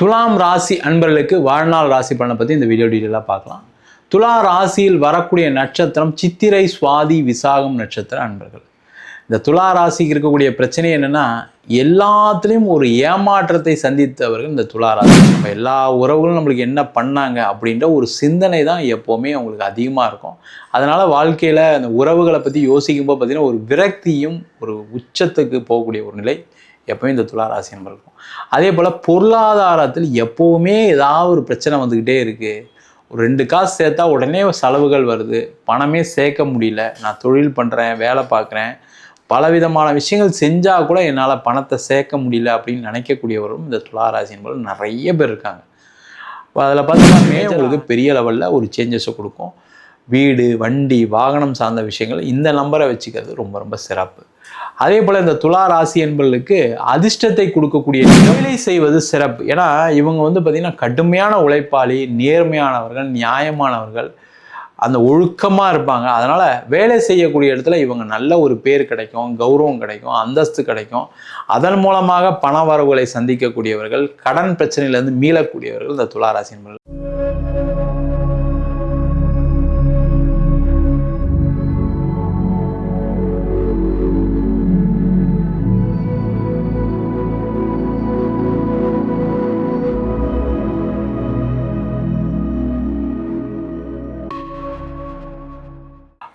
துலாம் ராசி அன்பர்களுக்கு வாழ்நாள் ராசி பலனை பற்றி இந்த வீடியோ டீட்டெயிலாக பார்க்கலாம். துலா ராசியில் வரக்கூடிய நட்சத்திரம் சித்திரை சுவாதி விசாகம் நட்சத்திர அன்பர்கள். இந்த துலா ராசிக்கு இருக்கக்கூடிய பிரச்சனை என்னென்னா எல்லாத்துலேயும் ஒரு ஏமாற்றத்தை சந்தித்தவர்கள் இந்த துலா ராசி. நம்ம எல்லா உறவுகளும் நம்மளுக்கு என்ன பண்ணாங்க அப்படின்ற ஒரு சிந்தனை தான் எப்போவுமே அவங்களுக்கு அதிகமாக இருக்கும். அதனால் வாழ்க்கையில் அந்த உறவுகளை பற்றி யோசிக்கும்போது பார்த்திங்கன்னா ஒரு விரக்தியும் ஒரு உச்சத்துக்கு போகக்கூடிய ஒரு நிலை எப்பவுமே இந்த துளாராசி நம்பர் இருக்கும் அதே போல் பொருளாதாரத்தில் எப்போவுமே ஏதாவது ஒரு பிரச்சனை வந்துக்கிட்டே இருக்குது ஒரு ரெண்டு காசு சேர்த்தா உடனே செலவுகள் வருது. பணமே சேர்க்க முடியல. நான் தொழில் பண்ணுறேன் வேலை பார்க்குறேன். பலவிதமான விஷயங்கள் செஞ்சால் கூட என்னால் பணத்தை சேர்க்க முடியல அப்படின்னு நினைக்கக்கூடியவரும் இந்த துளாராசி என்பது நிறைய பேர் இருக்காங்க. அதில் பார்த்தீங்கன்னா உங்களுக்கு பெரிய லெவலில் ஒரு சேஞ்சஸை கொடுக்கும். வீடு வண்டி வாகனம் சார்ந்த விஷயங்கள் இந்த நம்பரை வச்சுக்கிறது ரொம்ப ரொம்ப சிறப்பு. அதே போல் இந்த துலா ராசி என்பவர்களுக்கு அதிர்ஷ்டத்தை கொடுக்கக்கூடிய வேலை செய்வது சிறப்பு. ஏன்னா இவங்க வந்து பார்த்திங்கன்னா கடுமையான உழைப்பாளி நேர்மையானவர்கள் நியாயமானவர்கள் அந்த ஒழுக்கமாக இருப்பாங்க. அதனால் வேலை செய்யக்கூடிய இடத்துல இவங்க நல்ல ஒரு பேர் கிடைக்கும் கௌரவம் கிடைக்கும் அந்தஸ்து கிடைக்கும். அதன் மூலமாக பண வரவுகளை சந்திக்கக்கூடியவர்கள் கடன் பிரச்சனையிலேருந்து மீளக்கூடியவர்கள் இந்த துளாராசி என்பவர்கள்.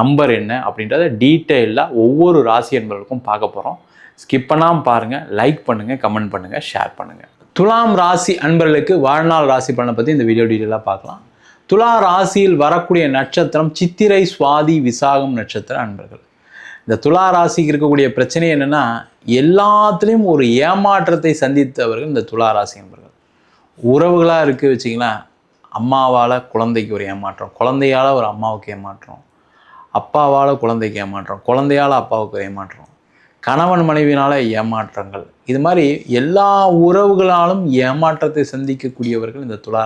நம்பர் என்ன அப்படின்றத டீட்டெயிலாக ஒவ்வொரு ராசி என்பவர்களுக்கும் பார்க்க போகிறோம் ஸ்கிப் பண்ணாமல் பாருங்கள் லைக் பண்ணுங்கள் கமெண்ட் பண்ணுங்கள் ஷேர் பண்ணுங்கள் துலாம் ராசி அன்பர்களுக்கு வாழ்நாள் ராசி பலனை பற்றி இந்த வீடியோ டீட்டெயிலாக பார்க்கலாம். துலா ராசியில் வரக்கூடிய நட்சத்திரம் சித்திரை சுவாதி விசாகம் நட்சத்திர அன்பர்கள். இந்த துலா ராசிக்கு இருக்கக்கூடிய பிரச்சனை என்னென்னா எல்லாத்துலேயும் ஒரு ஏமாற்றத்தை சந்தித்தவர்கள் இந்த துலா ராசி அன்பர்கள். உறவுகளாக இருக்குது வச்சிங்களேன் அம்மாவால் குழந்தைக்கு ஒரு ஏமாற்றம் குழந்தையால் ஒரு அம்மாவுக்கு ஏமாற்றம் அப்பாவால் குழந்தைக்கு ஏமாற்றம் குழந்தையால் அப்பாவுக்கு ஏமாற்றம் கணவன் மனைவினால் ஏமாற்றங்கள். இது மாதிரி எல்லா உறவுகளாலும் ஏமாற்றத்தை சந்திக்கக்கூடியவர்கள் இந்த துலா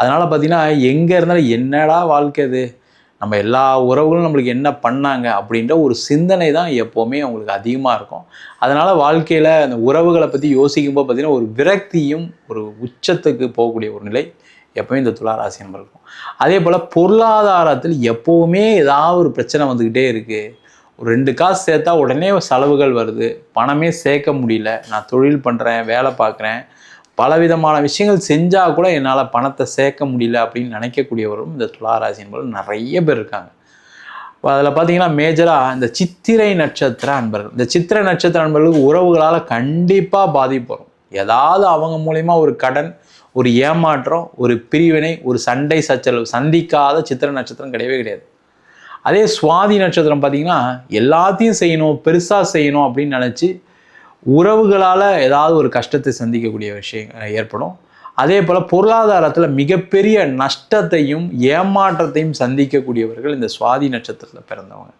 அதனால் பார்த்தீங்கன்னா எங்கே இருந்தாலும் என்னடா வாழ்க்கை அது? நம்ம எல்லா உறவுகளும் நம்மளுக்கு என்ன பண்ணாங்க அப்படின்ற ஒரு சிந்தனை தான் எப்போவுமே அவங்களுக்கு அதிகமாக இருக்கும். அதனால் வாழ்க்கையில் அந்த உறவுகளை பற்றி யோசிக்கும்போது பார்த்திங்கன்னா ஒரு விரக்தியும் ஒரு உச்சத்துக்கு போகக்கூடிய ஒரு நிலை எப்பவுமே இந்த துளாராசி நம்ம இருக்கும். அதே போல் பொருளாதாரத்தில் எப்போவுமே ஏதாவது ஒரு பிரச்சனை வந்துக்கிட்டே இருக்குது ஒரு ரெண்டு காசு சேர்த்தா உடனே செலவுகள் வருது. பணமே சேர்க்க முடியல. நான் தொழில் பண்ணுறேன் வேலை பார்க்குறேன். பலவிதமான விஷயங்கள் செஞ்சால் கூட என்னால் பணத்தை சேர்க்க முடியல அப்படின்னு நினைக்கக்கூடியவரும் இந்த துளாராசி என்பது நிறைய பேர் இருக்காங்க. அதில் பார்த்தீங்கன்னா மேஜராக இந்த சித்திரை நட்சத்திர அன்பர்கள். இந்த சித்திரை நட்சத்திர அன்பர்களுக்கு உறவுகளால் கண்டிப்பாக பாதிப்பு வரும். ஏதாவது அவங்க மூலயமா ஒரு கடன் ஒரு ஏமாற்றம் ஒரு பிரிவினை ஒரு சண்டை சச்சரவு சந்திக்காத சித்திர நட்சத்திரம் கிடையவே கிடையாது. அதே சுவாதி நட்சத்திரம் பார்த்தீங்கன்னா எல்லாத்தையும் செய்யணும் பெருசாக செய்யணும் அப்படின்னு நினச்சி உறவுகளால் ஏதாவது ஒரு கஷ்டத்தை சந்திக்கக்கூடிய விஷயம் ஏற்படும். அதே போல் பொருளாதாரத்தில் மிகப்பெரிய நஷ்டத்தையும் ஏமாற்றத்தையும் சந்திக்கக்கூடியவர்கள் இந்த சுவாதி நட்சத்திரத்தில் பிறந்தவங்க.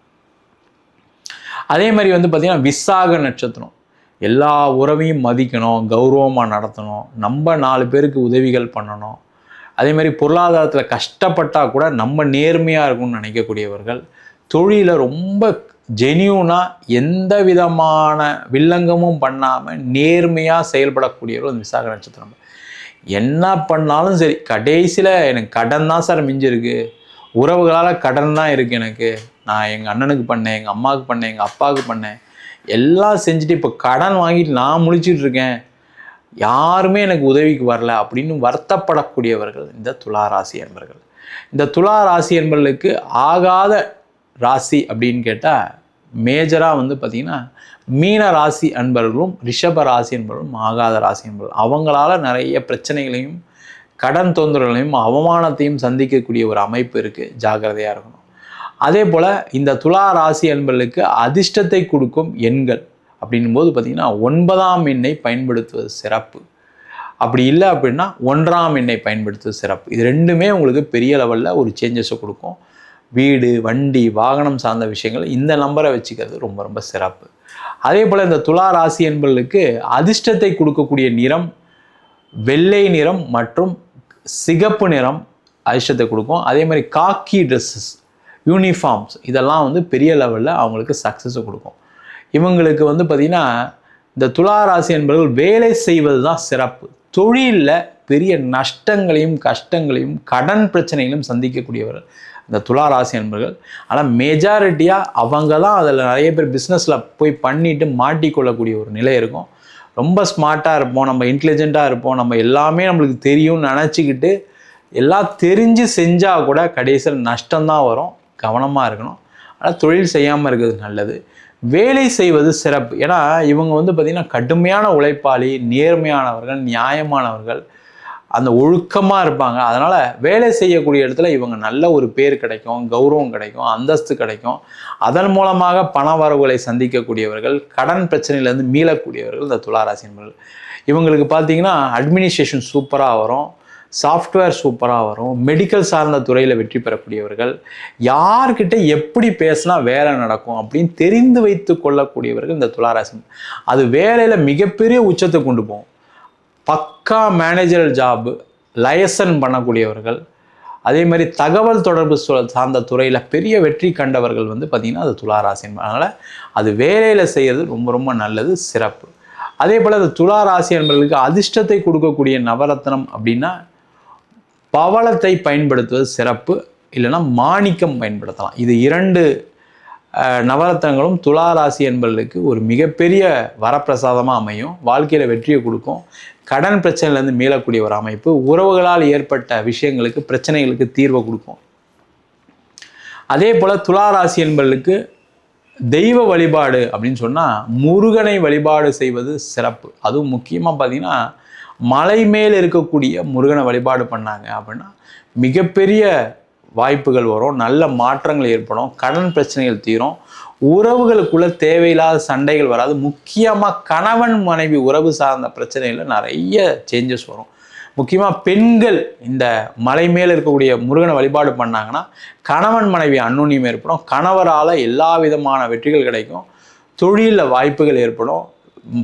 அதே மாதிரி வந்து பார்த்திங்கன்னா விசாக நட்சத்திரம். எல்லா உறவையும் மதிக்கணும் கௌரவமாக நடத்தணும் நம்ம நாலு பேருக்கு உதவிகள் பண்ணணும். அதே மாதிரி பொருளாதாரத்தில் கஷ்டப்பட்டால் கூட நம்ம நேர்மையாக இருக்கும்னு நினைக்கக்கூடியவர்கள் தொழிலில் ரொம்ப ஜெனியூனாக எந்த விதமான வில்லங்கமும் பண்ணாமல் நேர்மையாக செயல்படக்கூடியவர்கள் அந்த விசாக நட்சத்திரம். என்ன பண்ணாலும் சரி கடைசியில் எனக்கு கடன் தான் சார் மிஞ்சிருக்கு. உறவுகளால் கடன் தான் இருக்குது எனக்கு. நான் எங்கள் அண்ணனுக்கு பண்ணேன் எங்கள் அம்மாவுக்கு பண்ணேன் எங்கள் அப்பாவுக்கு பண்ணேன். எல்லாம் செஞ்சுட்டு இப்போ கடன் வாங்கிட்டு நான் முழிச்சிட்டு இருக்கேன். யாருமே எனக்கு உதவிக்கு வரல அப்படின்னு வருத்தப்படக்கூடியவர்கள் இந்த துலா ராசி என்பர்கள். இந்த துலா ராசி என்பர்களுக்கு ஆகாத ராசி அப்படின்னு கேட்டால் மேஜராக வந்து பார்த்திங்கன்னா மீன ராசி அன்பர்களும் ரிஷப ராசி என்பவர்களும் ஆகாத ராசி என்பவர்கள் அவங்களால நிறைய பிரச்சனைகளையும் கடன் தொந்தரவுகளையும் அவமானத்தையும் சந்திக்கக்கூடிய ஒரு அமைப்பு இருக்குது ஜாக்கிரதையாக இருக்கணும். அதே போல் இந்த துலா ராசி என்பர்களுக்கு அதிர்ஷ்டத்தை கொடுக்கும் எண்கள் அப்படின்னும் போது பார்த்திங்கன்னா ஒன்பதாம் எண்ணை பயன்படுத்துவது சிறப்பு. அப்படி இல்லை அப்படின்னா ஒன்றாம் எண்ணை பயன்படுத்துவது சிறப்பு. இது ரெண்டுமே உங்களுக்கு பெரிய லெவலில் ஒரு சேஞ்சஸை கொடுக்கும். வீடு வண்டி வாகனம் சார்ந்த விஷயங்கள் இந்த நம்பரை வச்சுக்கிறது ரொம்ப ரொம்ப சிறப்பு. அதே போல் இந்த துலா ராசி என்பர்களுக்கு அதிர்ஷ்டத்தை கொடுக்கக்கூடிய நிறம் வெள்ளை நிறம் மற்றும் சிகப்பு நிறம் அதிர்ஷ்டத்தை கொடுக்கும். அதே மாதிரி காக்கி ட்ரெஸ்ஸஸ் யூனிஃபார்ம்ஸ் இதெல்லாம் வந்து பெரிய லெவலில் அவங்களுக்கு சக்ஸஸை கொடுக்கும். இவங்களுக்கு வந்து பார்த்திங்கன்னா இந்த துலா ராசி என்பவர்கள் வேலை செய்வது தான் சிறப்பு. தொழிலில் பெரிய நஷ்டங்களையும் கஷ்டங்களையும் கடன் பிரச்சனைகளையும் சந்திக்கக்கூடியவர்கள். இந்த துலா ராசி என்பர்கள் ஆனால் மெஜாரிட்டியாக அவங்க தான் அதில் நிறைய பேர் பிஸ்னஸில் போய் பண்ணிட்டு மாட்டிக்கொள்ளக்கூடிய ஒரு நிலை இருக்கும். ரொம்ப ஸ்மார்ட்டாக இருப்போம். நம்ம இன்டெலிஜென்ட்டாக இருப்போம். நம்ம எல்லாமே நம்மளுக்கு தெரியும்னு நினச்சிக்கிட்டு எல்லாம் தெரிஞ்சு செஞ்சால் கூட கடைசியில் நஷ்டம்தான் வரும். கவனமாக இருக்கணும். ஆனால் தொழில் செய்யாமல் இருக்கிறது நல்லது. வேலை செய்வது சிறப்பு. ஏன்னா இவங்க வந்து பார்த்திங்கன்னா கடுமையான உழைப்பாளி நேர்மையானவர்கள் நியாயமானவர்கள் அந்த ஒழுக்கமாக இருப்பாங்க. அதனால் வேலை செய்யக்கூடிய இடத்துல இவங்க நல்ல ஒரு பேர் கிடைக்கும் கௌரவம் கிடைக்கும் அந்தஸ்து கிடைக்கும். அதன் மூலமாக பண வரவுகளை சந்திக்கக்கூடியவர்கள் கடன் பிரச்சனையிலேருந்து மீளக்கூடியவர்கள் இந்த துளாராசி என்பவர்கள் இவங்களுக்கு பார்த்திங்கன்னா அட்மினிஸ்ட்ரேஷன் சூப்பராக வரும். சாஃப்ட்வேர் சூப்பராக வரும். மெடிக்கல் சார்ந்த துறையில் வெற்றி பெறக்கூடியவர்கள் யார்கிட்ட எப்படி பேசினா வேலை நடக்கும் அப்படின்னு தெரிந்து வைத்து கொள்ளக்கூடியவர்கள் இந்த துளாராசி. அது வேலையில் மிகப்பெரிய உச்சத்தை கொண்டு போகும். பக்கா மேனேஜரல் ஜாப்பு லயசன் பண்ணக்கூடியவர்கள் அதே மாதிரி தகவல் தொடர்பு சார்ந்த துறையில் பெரிய வெற்றி கண்டவர்கள் வந்து பார்த்திங்கன்னா அது துளாராசின் அதனால் அது வேலையில் செய்கிறது ரொம்ப ரொம்ப நல்லது சிறப்பு. அதே போல் அந்த துளாராசி என்பவர்களுக்கு அதிர்ஷ்டத்தை கொடுக்கக்கூடிய நவரத்னம் அப்படின்னா பவளத்தை பயன்படுத்துவது சிறப்பு இல்லைன்னா மாணிக்கம் பயன்படுத்தலாம். இது இரண்டு நவரத்னங்களும் துலா ராசி என்பவர்களுக்கு ஒரு மிகப்பெரிய வரப்பிரசாதமாக அமையும். வாழ்க்கையில் வெற்றியை கொடுக்கும். கடன் பிரச்சனையிலேருந்து மீளக்கூடிய ஒரு அமைப்பு. உறவுகளால் ஏற்பட்ட விஷயங்களுக்கு பிரச்சனைகளுக்கு தீர்வை கொடுக்கும். அதே போல் துலா ராசி என்பவர்களுக்கு தெய்வ வழிபாடு அப்படின்னு சொன்னால் முருகனை வழிபாடு செய்வது சிறப்பு. அதுவும் முக்கியமாக பார்த்திங்கன்னா மலை மேல் இருக்கக்கூடிய முருகனை வழிபாடு பண்ணாங்க அப்படின்னா மிகப்பெரிய வாய்ப்புகள் வரும். நல்ல மாற்றங்கள் ஏற்படும். கடன் பிரச்சனைகள் தீரும். உறவுகளுக்குள்ள தேவையில்லாத சண்டைகள் வராது. முக்கியமாக கணவன் மனைவி உறவு சார்ந்த பிரச்சனைகளில் நிறைய சேஞ்சஸ் வரும். முக்கியமாக பெண்கள் இந்த மலை மேல் இருக்கக்கூடிய முருகனை வழிபாடு பண்ணாங்கன்னா கணவன் மனைவி அன்னுண்ணியம் ஏற்படும். கணவரால் எல்லா விதமான வெற்றிகள் கிடைக்கும். தொழிலில் வாய்ப்புகள் ஏற்படும்.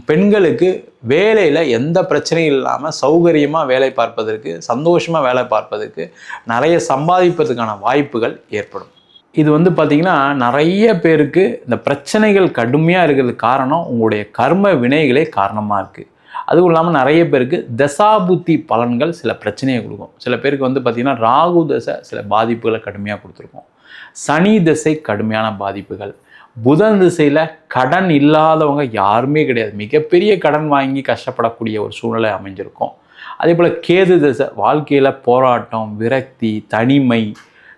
பெண்களுக்கு வேலையில் எந்த பிரச்சனையும் இல்லாமல் சௌகரியமாக வேலை பார்ப்பதற்கு சந்தோஷமாக வேலை பார்ப்பதற்கு நிறைய சம்பாதிப்பதற்கான வாய்ப்புகள் ஏற்படும். இது வந்து பார்த்திங்கன்னா நிறைய பேருக்கு இந்த பிரச்சனைகள் கடுமையாக இருக்கிறதுக்கு காரணம் உங்களுடைய கர்ம வினைகளே காரணமாக இருக்குது அதுவும் இல்லாமல் நிறைய பேருக்கு தசாபுத்தி பலன்கள் சில பிரச்சனையை கொடுக்கும். சில பேருக்கு வந்து பார்த்திங்கன்னா ராகு தசை சில பாதிப்புகளை கடுமையாக கொடுத்துருக்கும். சனி தசை கடுமையான பாதிப்புகள். புதன் திசையில் கடன் இல்லாதவங்க யாருமே கிடையாது. மிகப்பெரிய கடன் வாங்கி கஷ்டப்படக்கூடிய ஒரு சூழ்நிலை அமைஞ்சிருக்கும். அதே போல் கேது திசை வாழ்க்கையில் போராட்டம் விரக்தி தனிமை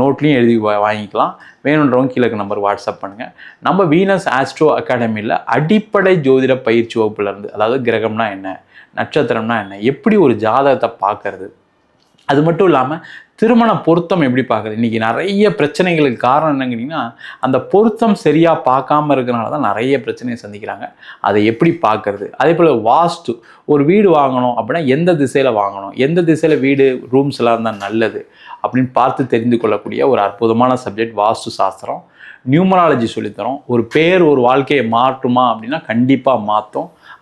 நோட்லேயும் எழுதி வாங்கிக்கலாம். வேணுன்றவங்க கீழக்கு நம்பர் வாட்ஸ்அப் பண்ணுங்கள் நம்ம வீனஸ் ஆஸ்ட்ரோ அகாடமியில் அடிப்படை ஜோதிட பயிற்சி வகுப்புலேருந்து அதாவது கிரகம்னா என்ன நட்சத்திரம்னா என்ன எப்படி ஒரு ஜாதகத்தை பார்க்கறது அது மட்டும் இல்லாமல் திருமண பொருத்தம் எப்படி பார்க்குறது? இன்றைக்கி நிறைய பிரச்சனைகளுக்கு காரணம் என்னங்கிறீங்கன்னா அந்த பொருத்தம் சரியாக பார்க்காம இருக்கிறனால தான் நிறைய பிரச்சனையை சந்திக்கிறாங்க. அதை எப்படி பார்க்குறது? அதே போல் வாஸ்து ஒரு வீடு வாங்கணும் அப்படின்னா எந்த திசையில் வாங்கணும்? எந்த திசையில் வீடு ரூம்ஸ் எல்லாம் இருந்தால் நல்லது? அப்படின்னு பார்த்து தெரிந்து கொள்ளக்கூடிய ஒரு அற்புதமான சப்ஜெக்ட் வாஸ்து சாஸ்திரம். நியூமராலஜி சொல்லித்தரோம். ஒரு பேர் ஒரு வாழ்க்கையை மாற்றுமா அப்படின்னா கண்டிப்பாக மாற்றும்.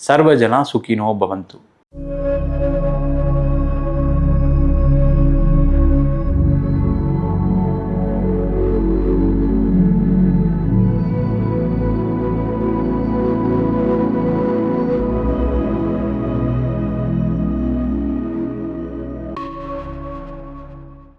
सर्वजना सुखिनो भवंतु